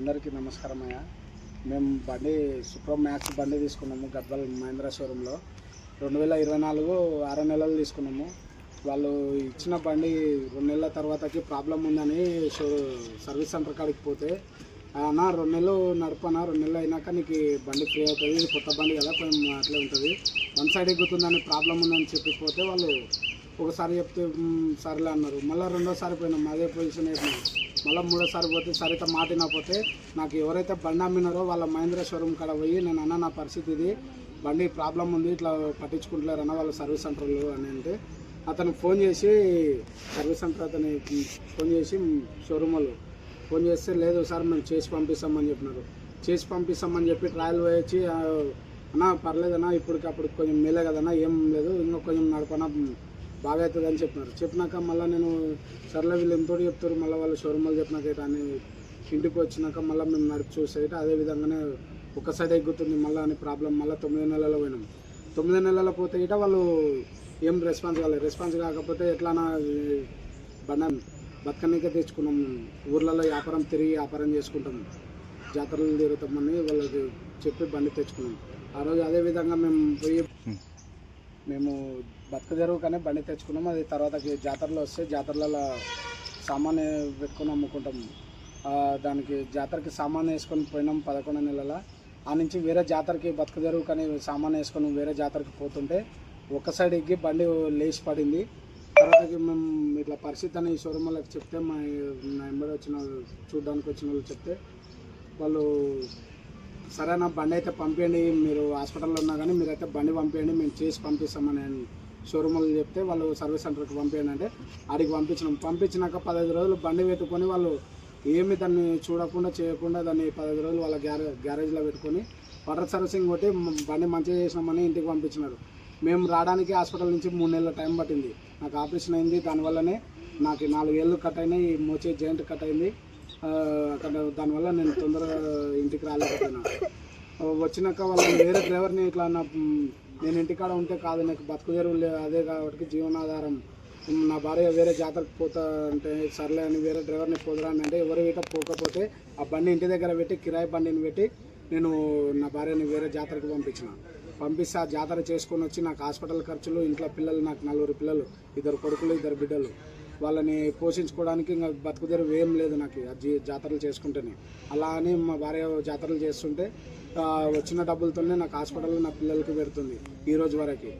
అందరికీ నమస్కారం అయ్యా మేము బండి సుప్రం మ్యాక్స్ బండి తీసుకున్నాము గద్వాల్ మహేంద్ర షోరూంలో. రెండు వేల ఇరవై నాలుగు ఆరు నెలలు తీసుకున్నాము. వాళ్ళు ఇచ్చిన బండి రెండు నెలల తర్వాతకి ప్రాబ్లం ఉందని షో సర్వీస్ సెంటర్ కాడికి పోతే అన్న రెండు నెలలు నడపనా రెండు నెలలు అయినాక నీకు బండి ఫ్రీ అవుతుంది ఇది కొత్త బండి కదా కొంచెం అట్లే ఉంటుంది. వన్ సైడ్ ఎక్కుతుందని ప్రాబ్లం ఉందని చెప్పిపోతే వాళ్ళు ఒకసారి చెప్తే "మ్, సరేలే అన్నారు. మళ్ళీ రెండోసారి పోయినాం అదే పొజిషన్ అయిపోయినాం మళ్ళీ మూడోసారి పోతే సరిత మాటినపోతే నాకు ఎవరైతే బండి అమ్మినారో వాళ్ళ మహేంద్ర షోరూమ్ కాడ పోయి నేను అన్న నా పరిస్థితి ఇది. బండి ప్రాబ్లం ఉంది ఇట్లా పట్టించుకుంటలేరన్న వాళ్ళ సర్వీస్ సెంటర్లు అని అంటే. అతను ఫోన్ చేసి సర్వీస్ సెంటర్ అతని ఫోన్ చేసి షోరూమ్ వాళ్ళు ఫోన్ చేస్తే లేదు సార్ మేము చేసి పంపిస్తామని చెప్పినారు. చేసి పంపిస్తామని చెప్పి ట్రయల్ వేయచ్చి "ఆ, అన్న పర్లేదన్నా ఇప్పటికప్పుడు కొంచెం మేలే కదన్నా ఏం లేదు ఇంకా కొంచెం నడపన బాగా అవుతుంది అని చెప్పినారు. చెప్పినాక మళ్ళీ నేను సర్లే వీళ్ళు ఎంతో చెప్తారు మళ్ళీ వాళ్ళు షోరూమ్ వాళ్ళు చెప్పినాక ఇట్లా అని ఇంటికి వచ్చినాక మళ్ళీ మేము నడిపి చూస్తే అదే విధంగానే ఒక సైడ్ ఎగ్గుతుంది మళ్ళీ అని ప్రాబ్లం. మళ్ళీ తొమ్మిది నెలల్లో పోయినాం. తొమ్మిది నెలల పోతే ఇట వాళ్ళు ఏం రెస్పాన్స్ కాలేదు. రెస్పాన్స్ కాకపోతే ఎట్లానా బండ బతకనికే తెచ్చుకున్నాం. ఊర్లలో వ్యాపారం తిరిగి వ్యాపారం చేసుకుంటాం. జాతరలు తిరుగుతామని వాళ్ళకి చెప్పి బండి తెచ్చుకున్నాం. ఆ రోజు అదే విధంగా మేము పోయి మేము బతుక తెరువుకనే బండి తెచ్చుకున్నాం. అది తర్వాత జాతరలో వస్తే జాతరలలో సామాన్ పెట్టుకొని అమ్ముకుంటాం. దానికి జాతరకి సామాన్ వేసుకొని పోయినాం పదకొండు నెలల. ఆ నుంచి వేరే జాతరకి బతుక కానీ సామాన్ వేసుకొని వేరే జాతరకి పోతుంటే ఒక సైడ్ ఎక్కి బండి లేచి పడింది. తర్వాతకి మేము ఇట్లా పరిస్థితి అని షోరూమ్ వాళ్ళకి చెప్తే మా నా ఎంబడి వచ్చిన వాళ్ళు, చూడ్డానికి వచ్చిన వాళ్ళు చెప్తే వాళ్ళు సరే నా బండి అయితే పంపించండి మీరు హాస్పిటల్లో ఉన్నా కానీ మీరైతే బండి పంపించండి మేము చేసి పంపిస్తామని షోరూమ్లో చెప్తే వాళ్ళు సర్వీస్ సెంటర్కి పంపించండి అంటే ఆడికి పంపించినాం. పంపించినాక పదహైదు రోజులు బండి పెట్టుకొని వాళ్ళు ఏమి దాన్ని చూడకుండా చేయకుండా దాన్ని పదహైదు రోజులు వాళ్ళ గ్యారే గ్యారేజ్లో పెట్టుకొని వాటర్ సర్వీసింగ్ కొట్టి బండి మంచిగా చేసినామని ఇంటికి పంపించినారు. మేము రావడానికి హాస్పిటల్ నుంచి మూడు నెలల టైం పట్టింది. నాకు ఆపరేషన్ అయింది. దానివల్లనే నాకు నాలుగు ఏళ్ళు కట్ అయినాయి. మోచే జాయింట్ కట్ అయింది. దానివల్ల నేను తొందరగా ఇంటికి రాలేకపోయినా వచ్చినాక వాళ్ళ వేరే డ్రైవర్ని ఇట్లా నా నేను ఇంటికాడ ఉంటే కాదు నాకు బతుకు తెరువు లేదు అదే కాబట్టి జీవనాధారం. నా భార్య వేరే జాతరకు పోతా అంటే సర్లే అని వేరే డ్రైవర్ని పోదురా అంటే ఎవరు ఇట పోకపోతే ఆ బండి ఇంటి దగ్గర పెట్టి కిరాయి బండిని పెట్టి నేను నా భార్యని వేరే జాతరకు పంపించిన. పంపిస్తే ఆ జాతర చేసుకొని వచ్చి నాకు హాస్పిటల్ ఖర్చులు ఇంట్లో పిల్లలు నాకు నలుగురు పిల్లలు ఇద్దరు కొడుకులు ఇద్దరు బిడ్డలు. వాళ్ళని పోషించుకోవడానికి ఇంకా బతుకుదేరు ఏం లేదు నాకు జాతరలు చేసుకుంటేనే. అలా అని మా భార్య జాతరలు చేస్తుంటే వచ్చిన డబ్బులతోనే నాకు హాస్పిటల్లో నా పిల్లలకి పెడుతుంది ఈ రోజు వరకు.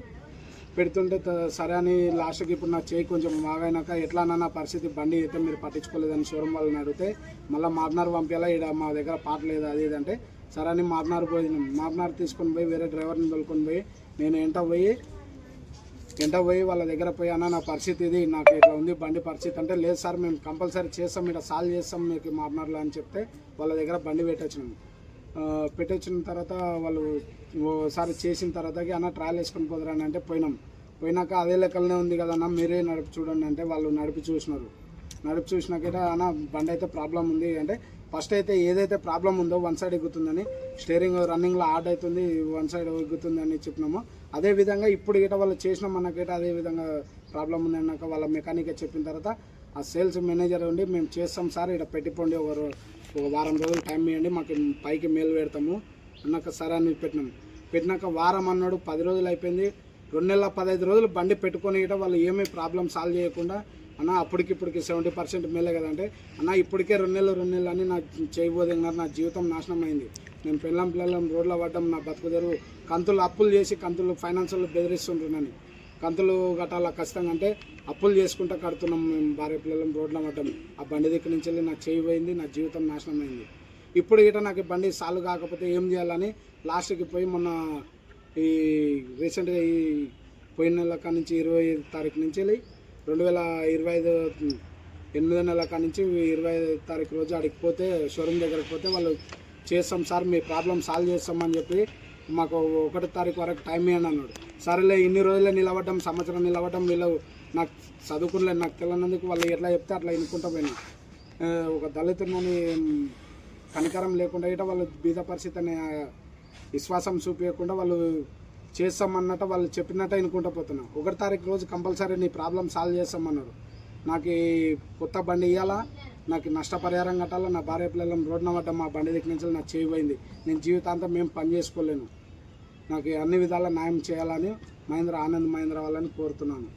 పెడుతుంటే సరే అని లాస్ట్కి ఇప్పుడు నా చేయి కొంచెం బాగైనాక ఎట్లా నా పరిస్థితి బండి అయితే మీరు పట్టించుకోలేదని షోరూమ్ వాళ్ళని అడిగితే మళ్ళీ మాబ్నార్ పంపేలా ఇక్కడ మా దగ్గర పాట లేదు అది ఇదంటే సరే అని మాబ్నార్ పోయినాం మాబ్నార్ తీసుకొని పోయి వేరే డ్రైవర్ని తోలుకొని పోయి నేను ఏంటో పోయి వెంట పోయి వాళ్ళ దగ్గర పోయి అన్న నా పరిస్థితి ఇది నాకు ఇట్లా ఉంది బండి పరిస్థితి అంటే లేదు సార్ మేము కంపల్సరీ చేస్తాం ఇక్కడ సాల్వ్ చేస్తాం మీకు మార్నర్లో అని చెప్తే వాళ్ళ దగ్గర బండి పెట్టొచ్చినాం. పెట్టొచ్చిన తర్వాత వాళ్ళు ఓసారి చేసిన తర్వాతకి అన్న ట్రయల్ వేసుకొని పోదురా అని అంటే పోయినాం. పోయినాక అదే లెక్కలనే ఉంది కదన్న మీరే నడిపి చూడండి అంటే వాళ్ళు నడిపి చూసినారు. నడిపి చూసినాక అన్న బండి అయితే ప్రాబ్లం ఉంది అంటే ఫస్ట్ అయితే ఏదైతే ప్రాబ్లం ఉందో వన్ సైడ్ ఎగ్గుతుందని స్టేరింగ్ రన్నింగ్లో ఆడ్ అవుతుంది వన్ సైడ్ ఎగ్గుతుంది అని చెప్పినామో. అదే విధంగా ఇప్పుడు గిట వాళ్ళు చేసినాం అన్నకైతే అదే విధంగా ప్రాబ్లం ఉంది అన్నాక వాళ్ళ మెకానిక్ చెప్పిన తర్వాత ఆ సేల్స్ మేనేజర్ ఉండి మేము చేస్తాం సార్ ఇక్కడ పెట్టిపోండి ఒక ఒక వారం రోజులు టైం ఇవ్వండి మాకు పైకి మేలు పెడతాము అన్నాక సరే అని పెట్టినాం. పెట్టినాక వారం అన్నాడు పది రోజులు అయిపోయింది. రెండు నెలల పదహైదు రోజులు బండి పెట్టుకొని గిట వాళ్ళు ఏమీ ప్రాబ్లం సాల్వ్ చేయకుండా అన్న అప్పటికిప్పటికి సెవెంటీ పర్సెంట్ మేలే కదంటే అన్న ఇప్పటికే రెండు నెలలు రెండు నెలలు అని నా చేయబోతున్నారు నా జీవితం నాశనం అయింది నేను పిల్లం పిల్లలం రోడ్ల పడ్డం నా బతుకు తెరువు కంతులు అప్పులు చేసి కంతులు ఫైనాన్షియల్ బెదిరిస్తుంటున్నాను. కంతులు కట్టాలా ఖచ్చితంగా అంటే అప్పులు చేసుకుంటా కడుతున్నాం మేము భార్య పిల్లలం రోడ్ల పడ్డం. ఆ బండి దగ్గర నుంచి వెళ్ళి నాకు చేయబోయింది నా జీవితం నాశనం అయింది ఇప్పుడు గిట నాకు బండి సాల్వ్ కాకపోతే ఏం చేయాలని లాస్ట్కి పోయి మొన్న ఈ రీసెంట్గా ఈ పోయిన నెల కాడ నుంచి ఇరవై ఐదు తారీఖు నుంచి వెళ్ళి రెండు వేల ఇరవై ఐదు ఎనిమిదో నెల కాడ నుంచి ఇరవై ఐదు తారీఖు రోజు అడిగి పోతే షోరూమ్ దగ్గరికి పోతే వాళ్ళు చేస్తాం సార్ మీ ప్రాబ్లం సాల్వ్ చేస్తామని చెప్పి మాకు ఒకటో తారీఖు వరకు టైం ఇవ్వండి అన్నాడు. సరేలే ఇన్ని రోజులే నిలబడడం సంవత్సరం నిలబడడం వీళ్ళు నాకు చదువుకునే నాకు తెలియనందుకు వాళ్ళు ఎట్లా చెప్తే అట్లా ఎన్నుకుంటా పోయినా ఒక దళితులని కనికరం లేకుండా ఇట వాళ్ళు బీద పరిస్థితి అనే విశ్వాసం చూపించకుండా వాళ్ళు చేస్తామన్నట్టు వాళ్ళు చెప్పినట్టు అనుకుంటా పోతున్నా. ఒకటి తారీఖు రోజు కంపల్సరీ నీ ప్రాబ్లం సాల్వ్ చేస్తామన్నారు. నాకు ఈ కొత్త బండి ఇవ్వాలా నాకు నష్టపరిహారం కట్టాలా? నా భార్య పిల్లలను రోడ్డున పడ్డ మా బండి దగ్గర నుంచి నాకు చేయబోయింది నేను జీవితాంతం మేము పని చేసుకోలేను. నాకు అన్ని విధాల న్యాయం చేయాలని మహేంద్ర ఆనంద్ మహేంద్ర వాళ్ళని కోరుతున్నాను.